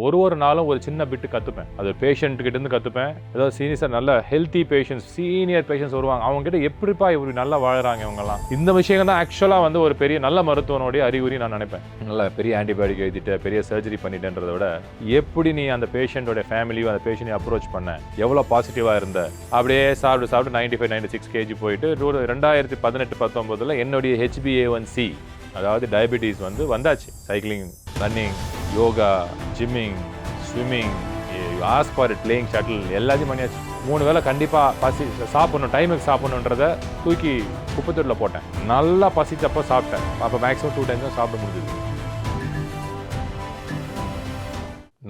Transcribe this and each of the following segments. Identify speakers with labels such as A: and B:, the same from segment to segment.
A: ஒரு ஒரு நாளும் ஒரு சின்ன பிட்டு கற்றுப்பேன் அது பேஷண்ட்டுக்கிட்டேருந்து கற்றுப்பேன் ஏதாவது சீனியர்ஸாக நல்ல ஹெல்த்தி பேஷண்ட்ஸ் சீனியர் பேஷண்ட்ஸ் வருவாங்க. அவங்ககிட்ட எப்படிப்பா இப்படி நல்லா வாழ்கிறாங்க இவங்கெல்லாம்? இந்த விஷயங்கள் தான் ஆக்சுவலாக வந்து ஒரு பெரிய நல்ல மருத்துவனுடைய அறிகுறி நான் நினைப்பேன். நல்ல பெரிய ஆன்டிபயோட்டிக் எழுதிட்டு பெரிய சர்ஜரி பண்ணிட்டேன்றத விட எப்படி நீ அந்த பேஷண்ட்டோட ஃபேமிலியும் அந்த பேஷண்ட்டை அப்ரோச் பண்ண? எவ்வளோ பாசிட்டிவாக இருந்த? அப்படியே சாப்பிட்டு சாப்பிட்டு ninety five ninety six KG போயிட்டு டூ- ரெண்டாயிரத்தி பதினெட்டு பத்தொம்போதில் என்னுடைய ஹெச்பிஏ ஒன் சி அதாவது டயபெட்டிஸ் வந்து வந்தாச்சு. Cycling running yoga gymming swimming as far it playing shuttle எல்லாத்தையும் பண்ணியாச்சு. மூணு வேளை கண்டிப்பாக பசி சாப்பிட்ணும் டைமுக்கு சாப்பிட்ணுன்றத தூக்கி குப்பத்தொட்டில் போட்டேன். நல்லா பசிச்சப்போ சாப்பிட்டேன். அப்போ மேக்ஸிமம் டூ டைம்ஸ் தான் சாப்பிட முடிஞ்சது.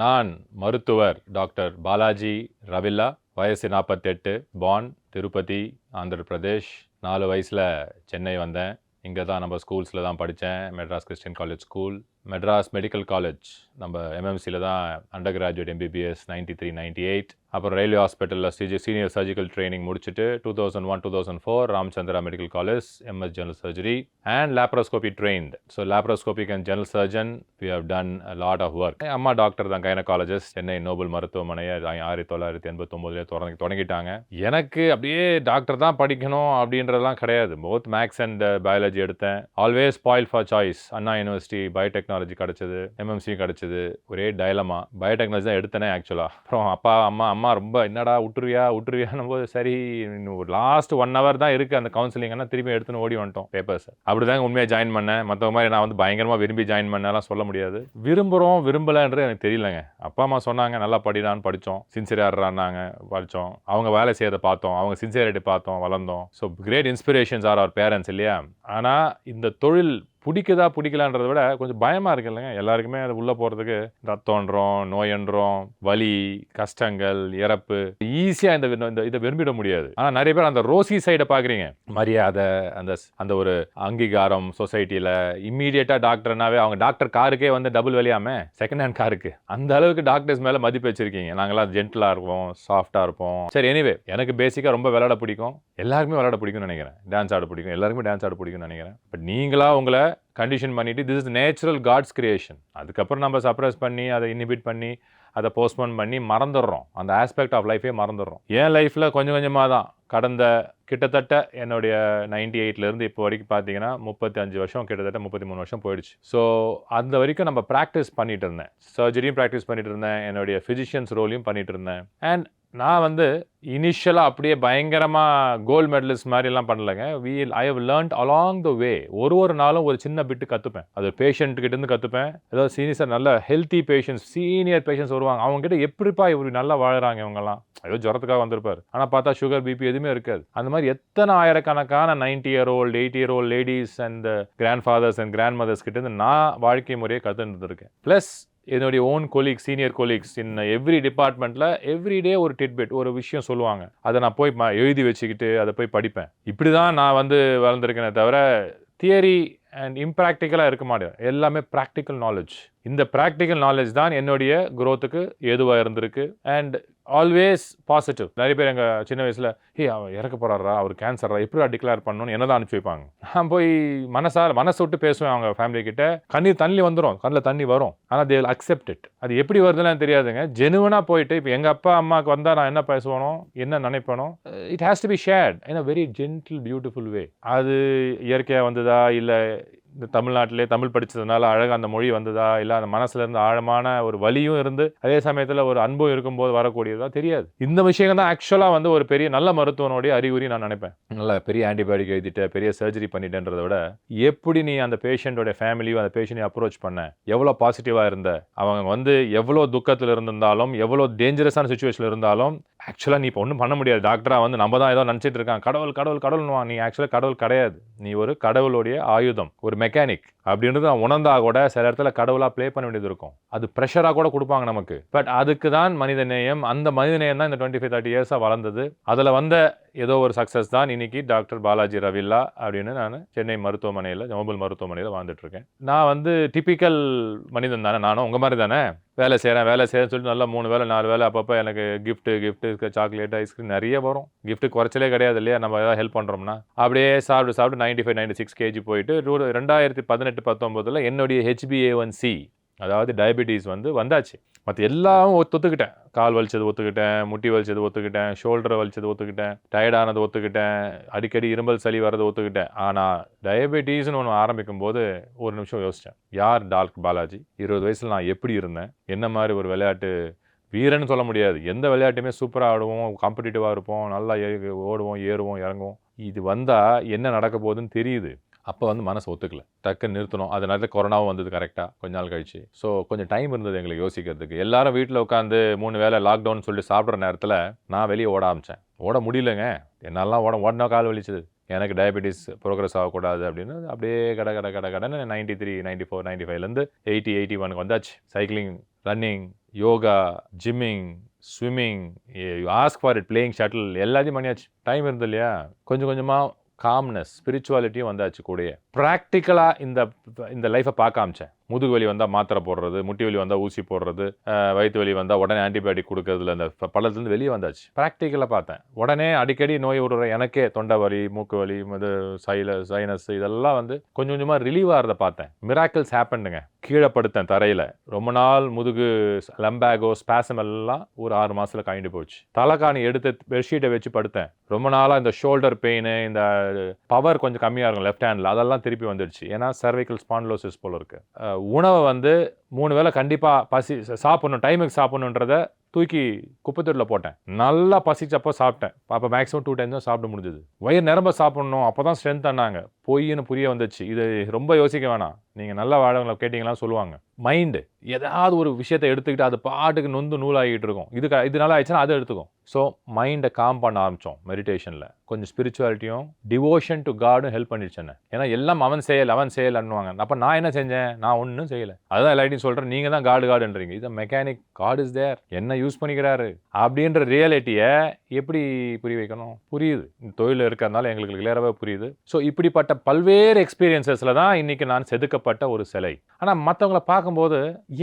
A: நான் மருத்துவர் டாக்டர் பாலாஜி ரவில்லா வயசு நாற்பத்தெட்டு பான் திருப்பதி ஆந்திர பிரதேஷ். நாலு வயசில் சென்னை வந்தேன். இங்கே தான் நம்ம ஸ்கூல்ஸில் தான் படித்தேன் Madras Christian college school Madras medical college. நம்ம எம்எம்சியில் தான் under graduate MBBS ninety three ninety eight அப்புறம் ரயில்வே ஹாஸ்பிட்டலில் சிஜி சீனியர் சர்ஜிக்கல் ட்ரைனிங் முடிச்சுட்டு two thousand one two thousand four Ramachandra medical college MS general surgery and laparoscopy trained so laparoscopic and general surgeon we have done lot of work அம்மா doctor தான் gynaecologist Chennai Nobel மருத்துவமனையை ஆயிரத்தி தொள்ளாயிரத்தி எண்பத்தொம்போதுலேயே தொடங்கி தொடங்கிட்டாங்க. எனக்கு அப்படியே doctor தான் படிக்கணும் அப்படின்றதெல்லாம் கிடையாது. போத் மேக்ஸ் அண்ட் பயாலஜி எடுத்தேன். Always spoil for choice Anna university technology கிடச்சிது எம்எம்சி கிடச்சிது ஒரே டயலமா பயோடெக்னாலஜி தான் எடுத்தேனே ஆக்சுவலாக அப்புறம் அப்பா அம்மா அம்மா ரொம்ப என்னடா விட்டுருவியா விட்டுருவியான்னும் போது சரி இன்னும் ஒரு லாஸ்ட் ஒன் ஹவர் தான் இருக்குது அந்த கவுன்சிலிங்னா திரும்பி எடுத்துன்னு ஓடி வந்துட்டோம் பேப்பர்ஸ் அப்படி தான் உண்மையாக ஜாயின் பண்ணேன். மற்ற மாதிரி நான் வந்து பயங்கரமாக விரும்பி ஜாயின் பண்ணலாம் சொல்ல முடியாது. விரும்புகிறோம் விரும்பலைன்றது எனக்கு தெரியலங்க. அப்பா அம்மா சொன்னாங்க நல்லா படிடான்னு படித்தோம். சின்சியராகிறான்னாங்க படித்தோம். அவங்க வேலை செய்யறதை பார்த்தோம். அவங்க சின்சியரிட்டி பார்த்தோம் வளர்ந்தோம். So great inspirations are our parents இல்லையா? ஆனால் இந்த தொழில் பிடிக்குதா பிடிக்கலான்றத விட கொஞ்சம் பயமாக இருக்கு இல்லைங்க. எல்லாருக்குமே அது உள்ளே போகிறதுக்கு ரத்தோன்றோம் நோயன்றோம் வலி கஷ்டங்கள் இறப்பு ஈஸியாக இந்த வி- இந்த இதை விரும்பிட முடியாது. ஆனால் நிறைய பேர் அந்த ரோசி சைடை பார்க்குறீங்க. மரியாதை அந்த அந்த ஒரு அங்கீகாரம் சொசைட்டியில் இம்மீடியட்டாக டாக்டர்னாவே அவங்க டாக்டர் காருக்கே வந்து டபுள் வெளியாம செகண்ட் ஹேண்ட் காருக்கு. அந்த அளவுக்கு டாக்டர்ஸ் மேலே மதிப்பு வச்சிருக்கீங்க. நாங்களாம் ஜென்டலாக இருப்போம் சாஃப்டாக இருப்போம். சரி எனிவே எனக்கு பேசிக்காக ரொம்ப விளையாட பிடிக்கும். எல்லாருக்குமே விளையாட பிடிக்கும்னு நினைக்கிறேன். டான்ஸ் ஆட பிடிக்கும். எல்லாருக்குமே டான்ஸ் ஆட பிடிக்கும்னு நினைக்கிறேன். பட் நீங்களா உங்களை கண்டிஷன் பண்ணிவிட்டு this is natural God's creation அதுக்கப்புறம் நம்ம சப்ரஸ் பண்ணி அதை இன்ஹிபிட் பண்ணி அதை போஸ்ட்போன் பண்ணி மறந்துடுறோம். அந்த ஆஸ்பெக்ட் ஆஃப் லைஃபே மறந்துடுறோம். என் லைஃப்பில் கொஞ்சம் கொஞ்சமாக தான். கடந்த கிட்டத்தட்ட என்னுடைய நைன்டி எயிட்லேருந்து இப்போ வரைக்கும் பார்த்தீங்கன்னா முப்பத்தி அஞ்சு வருஷம் கிட்டத்தட்ட முப்பத்தி மூணு வருஷம் போயிடுச்சு. ஸோ அந்த வரைக்கும் நம்ம ப்ராக்டிஸ் பண்ணிகிட்டு இருந்தேன். சர்ஜரியும் ப்ராக்டிஸ் பண்ணிகிட்டு இருந்தேன். என்னுடைய ஃபிசிஷியன்ஸ் ரோலையும் பண்ணிகிட்டு இருந்தேன். அண்ட் நான் வந்து இனிஷியலாக அப்படியே பயங்கரமாக கோல்டு மெடலிஸ்ட் மாதிரிலாம் பண்ணலைங்க. We I have learnt along the way ஒரு ஒரு நாளும் ஒரு சின்ன பிட்டு கற்றுப்பேன் அது பேஷண்ட்டுக்கிட்டேருந்து கற்றுப்பேன் ஏதாவது சீனியர் நல்ல ஹெல்த்தி பேஷண்ட்ஸ் சீனியர் பேஷண்ட்ஸ் வருவாங்க. அவங்ககிட்ட எப்படிப்பா இவரு நல்லா வாழ்கிறாங்க இவங்கெல்லாம்? ஏதோ ஜுரத்துக்காக வந்திருப்பார். ஆனால் பார்த்தா சுகர் பிபி எதுவுமே இருக்காது. அந்த மாதிரி எத்தனை ஆயிரக்கணக்கான ninety year old eight year old ladies and grand fathers and grand mothers கிட்டேருந்து நான் வாழ்க்கை முறையை கற்றுட்டு இருக்கேன் ப்ளஸ் என்னுடைய own colleagues senior colleagues in every டிபார்ட்மெண்ட்டில் எவ்ரிடே ஒரு டிட்பிட் ஒரு விஷயம் சொல்லுவாங்க. அதை நான் போய் ம- எழுதி வச்சுக்கிட்டு அதை போய் படிப்பேன். இப்படி தான் நான் வந்து வளர்ந்துருக்கேனே தவிர தியரி அண்ட் இம்ப்ராக்டிக்கலாக இருக்க மாட்டேன். எல்லாமே ப்ராக்டிக்கல் நாலேஜ் இந்த ப்ராக்டிக்கல் நாலேஜ் தான் என்னுடைய குரோத்துக்கு ஏதுவாக இருந்திருக்கு. அண்ட் ஆல்வேஸ் பாசிட்டிவ் நிறைய பேர் எங்கள் சின்ன வயசில் ஹே அவர் இறக்க போகிறாரா அவர் கேன்சரா எப்படி டிக்ளேர் பண்ணணும்னு என்ன தான் அனுப்பிச்சி வைப்பாங்க. நான் போய் மனசால் மனசு விட்டு பேசுவேன் அவங்க ஃபேமிலி கிட்ட. கண்ணீர் தண்ணி வந்துடும் கண்ணில் தண்ணி வரும். ஆனால் தே அக்செப்ட் இட் அது எப்படி வருதுன்னு தெரியாதுங்க. ஜெனுவனாக போயிட்டு இப்போ எங்கள் அப்பா அம்மாவுக்கு வந்தால் நான் என்ன பேசுவேனோ என்ன நினைப்பேனோ it has to be shared in a very gentle beautiful way அது இயற்கையாக வந்ததா இல்லை இந்த தமிழ்நாட்டிலே தமிழ் படித்ததுனால அழகாக அந்த மொழி வந்ததா? இல்லை அந்த மனசுலேருந்து ஆழமான ஒரு வலியும் இருந்து அதே சமயத்தில் ஒரு அன்பும் இருக்கும்போது வரக்கூடியதா? தெரியாது. இந்த விஷயங்கள் தான் ஆக்சுவலாக வந்து ஒரு பெரிய நல்ல மருத்துவனுடைய அறிகுறி நான் நினைப்பேன். நல்ல பெரிய ஆன்டிபயோட்டிக் எழுதிட்ட பெரிய சர்ஜரி பண்ணிட்டேன்றதை விட எப்படி நீ அந்த பேஷண்ட்டோட ஃபேமிலியும் அந்த பேஷண்ட்டை அப்ரோச் பண்ண? எவ்வளோ பாசிட்டிவாக இருந்த? அவங்க வந்து எவ்வளோ துக்கத்தில் இருந்திருந்தாலும் எவ்வளோ டேஞ்சரஸான சுச்சுவேஷனில் இருந்தாலும் ஆக்சுவலாக நீ இப்போ ஒன்றும் பண்ண முடியாது. டாக்டராக வந்து நம்ம தான் ஏதோ நினச்சிட்டு இருக்கான் கடவுள் கடவுள் கடவுள்னுவான் நீ ஆக்சுவலாக கடவுள் கிடையாது. நீ ஒரு கடவுளுடைய ஆயுதம் ஒரு மெக்கானிக் அப்படின்றது நான் உணர்ந்தா கூட சில இடத்துல கடவுளாக ப்ளே பண்ண வேண்டியது இருக்கும். அது ப்ரெஷராக கூட கொடுப்பாங்க நமக்கு. பட் அதுக்கு தான் மனித நேயம் அந்த மனித நேயம் தான் இந்த டுவெண்ட்டி ஃபைவ் தேர்ட்டி இயர்ஸாக வளர்ந்தது. அதில் வந்த ஏதோ ஒரு சக்ஸஸ் தான் இன்னைக்கு டாக்டர் பாலாஜி ரவில்லா அப்படின்னு நான் சென்னை மருத்துவமனையில் நோபல் மருத்துவமனையில் வாழ்ந்துட்டுருக்கேன். நான் வந்து டிபிக்கல் மனிதன் தானே. நானும் உங்கள் மாதிரி தானே. வேலை செய்கிறேன் வேலை செய்கிறேன்னு சொல்லிட்டு நல்லா மூணு வேலை நாலு வேலை அப்பப்போ எனக்கு கிஃப்ட்டு கிஃப்ட்டு சாக்லேட் ஐஸ்கிரீம் நிறைய வரும். கிஃப்ட்டு குறைச்சலே கிடையாது இல்லையா? நம்ம ஏதாவது ஹெல்ப் பண்ணுறோம்னா அப்படியே சாப்பிட்டு சாப்பிட்டு ninety five ninety six KG போயிட்டு ரெண்டாயிரத்தி பதினெட்டு பத்தொம்போதில் என்னுடைய ஹெச்பிஏ ஒன் சி அதாவது டயபெட்டிஸ் வந்து வந்தாச்சு. மற்ற எல்லாம் ஒத்து- ஒத்துக்கிட்டேன். கால் வலிச்சது ஒத்துக்கிட்டேன் முட்டி வலிச்சது ஒத்துக்கிட்டேன் ஷோல்டர் வலிச்சது ஒத்துக்கிட்டேன் டயர்டானது ஒத்துக்கிட்டேன் அடிக்கடி இரும்பல் சளி வர்றது ஒத்துக்கிட்டேன். ஆனால் டயபெட்டிஸ்னு ஒன்று ஆரம்பிக்கும் போது ஒரு நிமிஷம் யோசித்தேன் யார் டால்க் பாலாஜி? இருபது வயசில் நான் எப்படி இருந்தேன்? என்ன மாதிரி ஒரு விளையாட்டு வீரன்னு சொல்ல முடியாது. எந்த விளையாட்டுமே சூப்பராக ஆடுவோம் காம்படிட்டிவாக இருப்போம் நல்லா ஓடுவோம் ஏறுவோம் இறங்குவோம். இது வந்தால் என்ன நடக்க போகுதுன்னு தெரியுது. அப்போ வந்து மனசு ஒத்துக்கல. டக்குன்னு நிறுத்தணும். அது நேரத்தில் கொரோனாவும் வந்தது கரெக்டாக கொஞ்ச நாள் கழிச்சு. ஸோ கொஞ்சம் டைம் இருந்தது எங்களுக்கு யோசிக்கிறதுக்கு. எல்லாரும் வீட்டில் உட்காந்து மூணு வேளை லாக்டவுன் சொல்லிட்டு சாப்பிட்ற நேரத்தில் நான் வெளியே ஓட ஆரம்பித்தேன் ஓட முடியலங்க. என்னாலாம் ஓட ஓடனா கால் வலிச்சது. எனக்கு டயபெட்டிஸ் ப்ரோக்ரஸ் ஆகக்கூடாது அப்படின்னு அப்படியே கட கட கட கடைன்னு ninety three ninety four ninety ஃபைவ்லேருந்து எயிட்டி எயிட்டி ஒனுக்கு வந்தாச்சு cycling running yoga gymming swimming ask for it playing shuttle எல்லாத்தையும் பண்ணியாச்சு. டைம் இருந்தது இல்லையா? கொஞ்சம் கொஞ்சமாக காம்னஸ் ஸ்பிரிச்சுவாலிட்டியும் வந்தாச்சு கூடயே. ப்ராக்டிக்கலாக இந்த இந்த லைஃப்பை பார்க்க ஆமிச்சேன் முதுகு வலி வந்தால் மாத்திரை போடுறது முட்டி வலி வந்தால் ஊசி போடுறது வயிற்று வலி வந்தால் உடனே ஆன்டிபயோட்டிக் கொடுக்கறதுல அந்த பழத்துலேருந்து பள்ளத்துலேருந்து வெளியே வந்தாச்சு. ப்ராக்டிக்கலாக பார்த்தேன். உடனே அடிக்கடி நோய் விடுற எனக்கே தொண்டை வலி மூக்கு வலி இது சைல சைனஸ் இதெல்லாம் வந்து கொஞ்சம் கொஞ்சமாக ரிலீவ் ஆகிறத பார்த்தேன். மிராக்கிள்ஸ் ஹேப்பண்டுங்க கீழே படுத்தேன் தரையில். ரொம்ப நாள் முதுகு லம்பாகோ ஸ்பேசம் எல்லாம் ஒரு ஆறு மாதத்தில் காய்ந்து போச்சு. தலைக்காணி எடுத்து பெட்ஷீட்டை வச்சு படுத்தேன். ரொம்ப நாளாக இந்த ஷோல்டர் பெயின் இந்த பவர் கொஞ்சம் கம்மியாக இருக்கும் லெஃப்ட் ஹேண்டில் அதெல்லாம் திருப்பி வந்துடுச்சு. ஏன்னா சர்வைக்கல் ஸ்பான்லோசிஸ் போல இருக்குது உணவை வந்து மூணு வேளை கண்டிப்பாக பசி சாப்பிட்ணும் டைமுக்கு சாப்பிட்ணுன்றத தூக்கி குப்பைத்தொட்டில் போட்டேன். நல்லா பசிச்சப்போ சாப்பிட்டேன். அப்போ மேக்ஸிமம் டூ டைம் தான் சாப்பிட முடிஞ்சது. வயிறு நிரம்ப சாப்பிட்ணும். அப்போ தான் ஸ்ட்ரென்த் ஆனாங்க பொய்ன்னு புரிய வந்துச்சு. இது ரொம்ப யோசிக்க வேணாம். நீங்கள் நல்ல வாழவங்களை கேட்டிங்கன்னா சொல்லுவாங்க. மைண்டு ஏதாவது ஒரு விஷயத்தை எடுத்துக்கிட்டு அது பாட்டுக்கு நொந்து நூலாகிட்டு இருக்கும். இது இது நல்லா ஆயிடுச்சுன்னா அதை எடுத்துக்கும். ஸோ மைண்டை காம் பண்ண ஆரம்பித்தோம் மெடிடேஷனில் கொஞ்சம் ஸ்பிரிச்சுவாலிட்டியும் டிவோஷன் டு காடும் ஹெல்ப் பண்ணிடுச்சு என்ன. ஏன்னா எல்லாம் அவன் செயல் அவன் செயல் அண்ணுவாங்க அப்போ நான் என்ன செஞ்சேன்? நான் ஒன்றும் செய்யலை. அதுதான் எல்லாத்தையும் சொல்கிறேன் நீங்கள் தான் காடு காடுன்றீங்க இது மெக்கானிக் காட் இஸ் தேர் என்ன யூஸ் பண்ணிக்கிறாரு? அப்படின்ற ரியாலிட்டியை எப்படி புரிய வைக்கணும்? புரியுது. இந்த தொழில் இருக்கிறதுனால எங்களுக்கு கிளியராகவே புரியுது. ஸோ இப்படிப்பட்ட பல்வேறு எக்ஸ்பீரியன்சஸில் தான் இன்னைக்கு நான் செதுக்கப்பட்ட ஒரு சிலை. ஆனால் மற்றவங்கள பார்க்கும்போது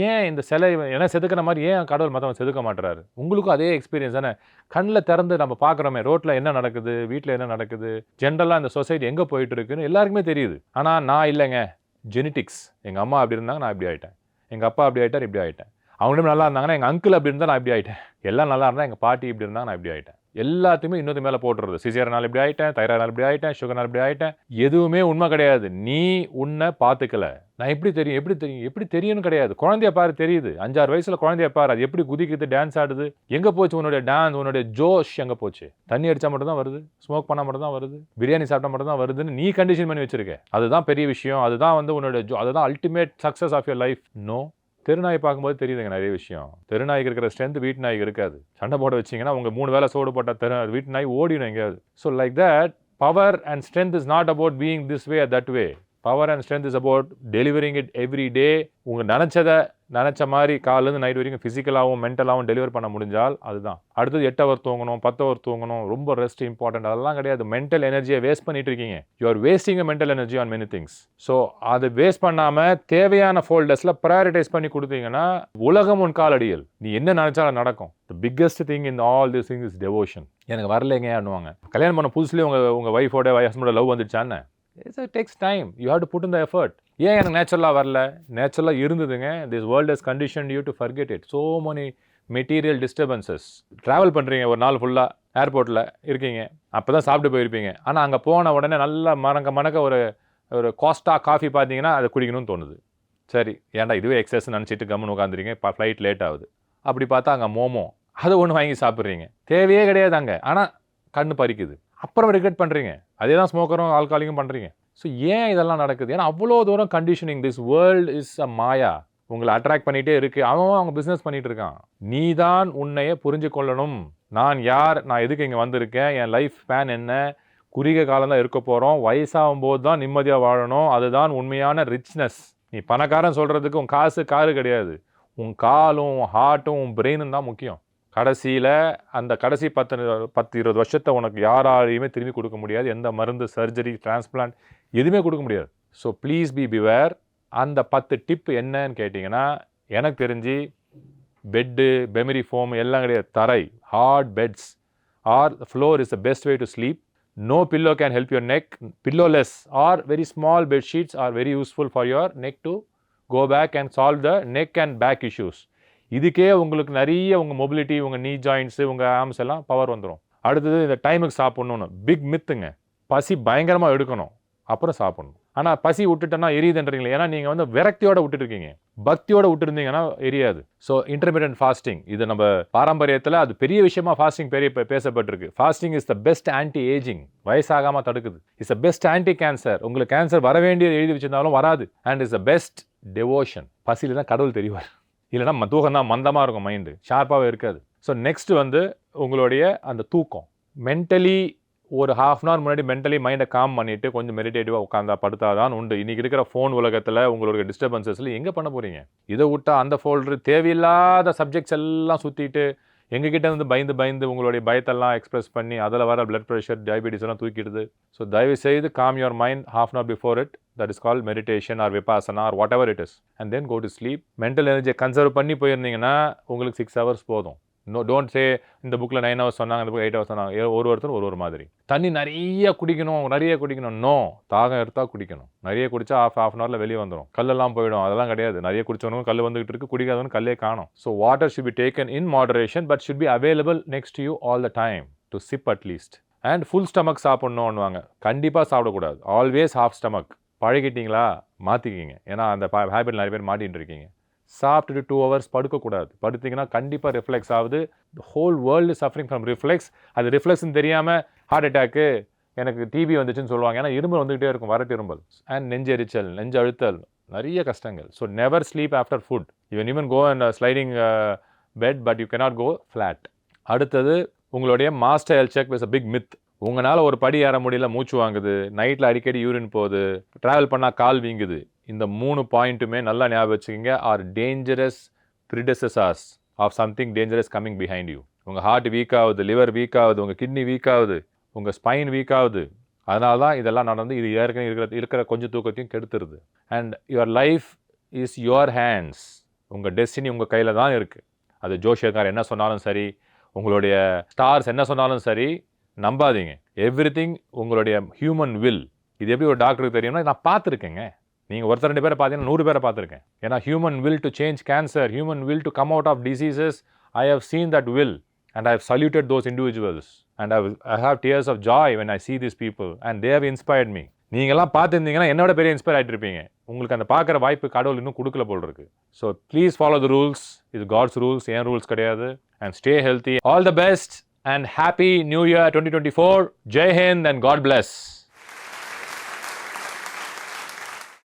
A: ஏன் இந்த சிலை என்ன செதுக்கிற மாதிரி ஏன் கடவுள் மற்றவங்க செதுக்க மாட்டுறாரு உங்களுக்கும் அதே எக்ஸ்பீரியன்ஸ் தானே? கண்ணில் திறந்து நம்ம பார்க்குறோமே ரோட்டில் என்ன நடக்குது வீட்டில் என்ன நடக்குது ஜென்ரலாக இந்த சொசைட்டி எங்கே போயிட்டு இருக்குன்னு எல்லாருக்குமே தெரியுது. ஆனால் நான் இல்லைங்க. ஜெனட்டிக்ஸ் எங்கள் அம்மா அப்படி இருந்தாங்க நான் இப்படி ஆகிட்டேன் எங்கள் அப்பா அப்படி ஆகிட்டார் இப்படி ஆகிட்டேன் அவங்களும் நல்லா இருந்தாங்கன்னா எங்கள் அங்கிள் அப்படி இருந்தால் நான் இப்படி ஆகிட்டேன் எல்லாம் நல்லா இருந்தால் எங்கள் பாட்டி இப்படி இருந்தால் நான் இப்படி ஆகிட்டேன் எல்லாத்தையுமே இன்னொரு மேலே போட்டுறது. சிசியர்னால் இப்படி ஆகிட்டேன் தைராய்டால் இப்படி ஆகிட்டேன் சுகர்னால் இப்படி ஆகிட்டேன் எதுவுமே உண்மை கிடையாது. நீ உன்னை பார்த்துக்கல. நான் எப்படி தெரியும் எப்படி தெரியும் எப்படி தெரியும்னு கிடையாது. குழந்தைய பாரு தெரியுது. அஞ்சாறு வயசில் குழந்தைய பாரு. அது எப்படி குதிக்குது டான்ஸ் ஆடுது. எங்கே போச்சு உன்னுடைய டான்ஸ் உன்னுடைய ஜோஷ் எங்கே போச்சு? தண்ணி அடித்தா மட்டும் தான் வருது ஸ்மோக் பண்ணால் மட்டும் தான் வருது பிரியாணி சாப்பிட்டா மட்டும் தான் வருதுன்னு நீ கண்டிஷன் பண்ணி வச்சிருக்க. அதுதான் பெரிய விஷயம். அதுதான் வந்து உன்னோட ஜோ அதுதான் ultimate success of your life no தெருநாய் பார்க்கும்போது தெரியுதுங்க நிறைய விஷயம். தெருநாய்க்கு இருக்கிற ஸ்ட்ரென்த் வீட்டு நாய்க்கு இருக்காது. சண்டை போட வச்சீங்கன்னா உங்கள் மூணு வேளை சோடு போட்டால் தெரு வீட்டு நாய் ஓடிடும் எங்கேயாவது. So like that power and strength is not about being this way that way power and strength is about delivering it every day உங்கள் நினச்சதை நினச்ச மாதிரி காலேருந்து நைட் வரைக்கும் ஃபிசிக்கலாகவும் மென்டலாகவும் டெலிவர் பண்ண முடிஞ்சால் அதுதான். அடுத்தது எட்டு அவர் தூங்கணும் பத்து ஹவர் தூங்கணும் ரொம்ப ரெஸ்ட் இம்பார்ட்டன்ட் அதெல்லாம் கிடையாது. மென்டல் எனர்ஜியை வேஸ்ட் பண்ணிட்டு இருக்கீங்க. You are wasting mental energy on many things so அதை வேஸ்ட் பண்ணாமல் தேவையான ஃபோல்டர்ஸில் ப்ரையாரிட்டைஸ் பண்ணி கொடுத்தீங்கன்னா உலகம் உன் காலடியில். நீ என்ன நினச்சாலும் நடக்கும். The biggest thing in all this thing is devotion எனக்கு வரலைங்க பண்ணுவாங்க கல்யாணம் பண்ண புதுசுலேயே உங்கள் உங்கள் ஒய்ஃபோட ஹஸ்பண்டோட love வந்துடுச்சான்னு it's takes time you have to put in the effort ஏன் எனக்கு நேச்சுரலாக வரல? நேச்சுரலாக இருந்ததுங்க. This world is condition you to forget it so many material disturbances travel பண்ணுறீங்க ஒரு நாள் ஃபுல்லாக ஏர்போர்ட்டில் இருக்கீங்க. அப்போ தான் சாப்பிட்டு போயிருப்பீங்க. ஆனால் அங்கே போன உடனே நல்லா மணக்க மணக்க ஒரு ஒரு காஸ்ட்டாக காஃபி பார்த்தீங்கன்னா அதை குடிக்கணும்னு தோணுது. சரி ஏன்டா இதுவே எக்ஸஸ் நினச்சிட்டு கம்முன்னு உட்காந்துருங்க இப்போ ஃப்ளைட் லேட் ஆகுது. அப்படி பார்த்தா அங்கே மோமோ அதை ஒன்று வாங்கி சாப்பிட்றீங்க. தேவையே கிடையாது அங்கே. ஆனால் கண்ணு பறிக்குது. அப்புறம் ரிக்ரெட் பண்ணுறீங்க அதே தான் ஸ்மோக்கரும் ஆல்காலிக்கும் பண்ணுறீங்க ஸோ ஏன் இதெல்லாம் நடக்குது? ஏன்னா அவ்வளோ தூரம் conditioning this world is a maya உங்களை அட்ராக்ட் பண்ணிகிட்டே இருக்குது அவன் அவங்க பிஸ்னஸ் பண்ணிட்டு இருக்கான். நீ தான் உன்னையே புரிஞ்சு கொள்ளணும். நான் யார்? நான் எதுக்கு இங்கே வந்திருக்கேன்? என் லைஃப் ஸ்பேன் என்ன? குறுகிய காலம் தான் இருக்க போகிறோம் வயசாகும் போது தான் நிம்மதியாக வாழணும். அதுதான் உண்மையான ரிச்னஸ் நீ பணக்காரன் சொல்கிறதுக்கு உன் காசு காரு கிடையாது. உன் காலும் உன் ஹார்ட்டும் உன் பிரெயினும் தான் முக்கியம். கடைசியில் அந்த கடைசி பத்து பத்து இருபது வருஷத்தை உனக்கு யாராலையுமே திரும்பி கொடுக்க முடியாது. எந்த மருந்து சர்ஜரி டிரான்ஸ்பிளான்ட் எதுவுமே கொடுக்க முடியாது. ஸோ ப்ளீஸ் பி பிவேர் அந்த பத்து டிப் என்னன்னு கேட்டிங்கன்னா எனக்கு தெரிஞ்சு பெட்டு பெமரி ஃபோம் எல்லாம் கிடையாது. தரை hard beds or floor is the best way to sleep no pillow can help your neck pillowless or very small bedsheets are very useful for your neck to go back and solve the neck and back issues இதுக்கே உங்களுக்கு நிறைய உங்கள் mobility உங்கள் நீ joints உங்கள் arms எல்லாம் power வந்துடும் அடுத்தது இந்த டைமுக்கு சாப்பிட்ணுன்னு பிக் மித்துங்க பசி பயங்கரமாக எடுக்கணும். அப்புறம் சாப்பிடணும். ஆனால் பசி விட்டுட்டேன்னா எரியுதுன்றீங்களே. ஏன்னா நீங்கள் வந்து விரக்தியோட விட்டுருக்கீங்க பக்தியோட விட்டுருந்தீங்கன்னா எரியாது. ஸோ இன்டர்மீடியன்ட் ஃபாஸ்டிங் இது நம்ம பாரம்பரியத்தில் அது பெரிய விஷயமா ஃபாஸ்டிங் பெரிய பேசப்பட்டிருக்கு. Fasting is the best anti ageing வயசாகாமல் தடுக்குது. Is the best anti cancer உங்களுக்கு கேன்சர் வர வேண்டியது எழுதி வச்சிருந்தாலும் வராது. And is the best devotion பசியில் தான் கடவுள் தெரிவார் இல்லைன்னா ம- தூக்கம் தான் மந்தமாக இருக்கும் மைண்டு ஷார்ப்பாகவே இருக்காது. ஸோ நெக்ஸ்ட் வந்து உங்களுடைய அந்த தூக்கம். மென்டலி ஒரு ஹாஃப் அன் ஹவர் முன்னாடி மென்டலி மைண்டை காம் பண்ணிவிட்டு கொஞ்சம் மெடிடேட்டிவாக உட்காந்தா படுத்தாதான் உண்டு. இன்றைக்கி இருக்கிற ஃபோன் உலகத்தில் உங்களுடைய டிஸ்டர்பன்சஸில் எங்கே பண்ண போகிறீங்க இதை விட்டா அந்த ஃபோல்டர் தேவையில்லாத சப்ஜெக்ட்ஸ் எல்லாம் சுற்றிட்டு எங்ககிட்ட வந்து பயந்து பயந்து உங்களுடைய பயத்தெல்லாம் எக்ஸ்பிரஸ் பண்ணி அதில் வர பிளட் ப்ரெஷர் டயபிட்டிஸ் எல்லாம் தூக்கிடுது. ஸோ தயவு செய்து calm your mind half an hour before it that is call meditation or vipassana or whatever it is and then go to sleep mental எனர்ஜியை கன்சர்வ் பண்ணி போயிருந்தீங்கன்னா உங்களுக்கு சிக்ஸ் ஹவர்ஸ் போதும். No don't say இந்த புக்கில் nine hours சொன்னாங்க இந்த book eight hours சொன்னாங்க. ஒரு ஒருத்தர் ஒரு ஒரு மாதிரி. தண்ணி நிறைய குடிக்கணும் நிறைய குடிக்கணும். நோ தாகம் எடுத்தால் குடிக்கணும். நிறைய குடிச்சா ஆஃப் ஆஃப் அன் ஹவரில் வெளியே வந்துடும் கல்லெல்லாம் போயிடும். அதெல்லாம் கிடையாது. நிறைய குடிச்சவனுக்கும் கல் வந்துகிட்டு இருக்கு குடிக்காதவனுக்கு கல்லே காணும். So water should be taken in moderation but should be available next you all the time to sip at least and full stomach சாப்பிட்ணுன்னுவாங்க கண்டிப்பாக சாப்பிடக்கூடாது. ஆல்வேஸ் ஹாஃப் ஸ்டமக் பழகிட்டீங்களா? மாற்றிக்கிங்க ஏன்னா அந்த ஹேபிட் நிறைய பேர் மாட்டின்னு இருக்கீங்க. சாப்பிட்டுட்டு டூ ஹவர்ஸ் படுக்கக்கூடாது. படுத்திங்கன்னா கண்டிப்பாக ரிஃப்ளெக்ஸ் ஆகுது. Whole world suffering from reflux அது ரிஃப்ளெக்ஸ்னு தெரியாமல் ஹார்ட் அட்டாக்கு எனக்கு டிபி வந்துச்சுன்னு சொல்லுவாங்க. ஏன்னா இருமல் வந்துகிட்டே இருக்கும் வரட்டு இருமல் அண்ட் நெஞ்செரிச்சல் நெஞ்சு அழுத்தல் நிறைய கஷ்டங்கள். So never sleep after food even even go and sliding bed but you cannot go flat அடுத்தது உங்களுடைய master health check is a big myth உங்களால் ஒரு படி ஏற முடியல மூச்சு வாங்குது. நைட்டில் அடிக்கடி யூரின் போகுது. ட்ராவல் பண்ணால் கால் வீங்குது. இந்த மூணு பாயிண்ட்டுமே நல்லா ஞாபகம் வச்சுக்கோங்க. Are dangerous predecessors of something dangerous coming behind you உங்கள் ஹார்ட் வீக் ஆகுது லிவர் வீக் ஆகுது உங்கள் கிட்னி வீக் ஆகுது உங்கள் ஸ்பைன் வீக் ஆகுது. அதனால தான் இதெல்லாம் நடந்து இது ஏற்கனவே இருக்கிற இருக்கிற கொஞ்சம் தூக்கத்தையும் கெடுத்துருது. And your life is your hands உங்கள் டெஸ்டினி உங்கள் கையில் தான் இருக்குது அது ஜோஷியக்கார் என்ன சொன்னாலும் சரி உங்களுடைய ஸ்டார்ஸ் என்ன சொன்னாலும் சரி நம்பாதீங்க. எவ்ரி உங்களுடைய ஹியூமன் வில் இது எப்படி ஒரு டாக்டருக்கு தெரியும்னா நான் பார்த்துருக்கேங்க. நீங்கள் ஒருத்தர் ரெண்டு பேரை பார்த்தீங்கன்னா நூறு பேரை பார்த்துருக்கேன். ஏன்னா human will to change cancer human will to come out of diseases I have seen that will and I have saluted those individuals and I I have tears of joy when I see this people and they inspired me me. நீங்கள்லாம் பார்த்துருந்தீங்கன்னா என்னோட பெரிய inspire ஆகிட்டு இருப்பீங்க. உங்களுக்கு அந்த பார்க்குற வாய்ப்பு கடவுள் இன்னும் கொடுக்கல போல் இருக்கு. So please follow the rules இது காட்ஸ் ரூல்ஸ் ஏன் ரூல்ஸ் கிடையாது? And stay healthy all the best and happy new year twenty twenty four Jai Hind and God bless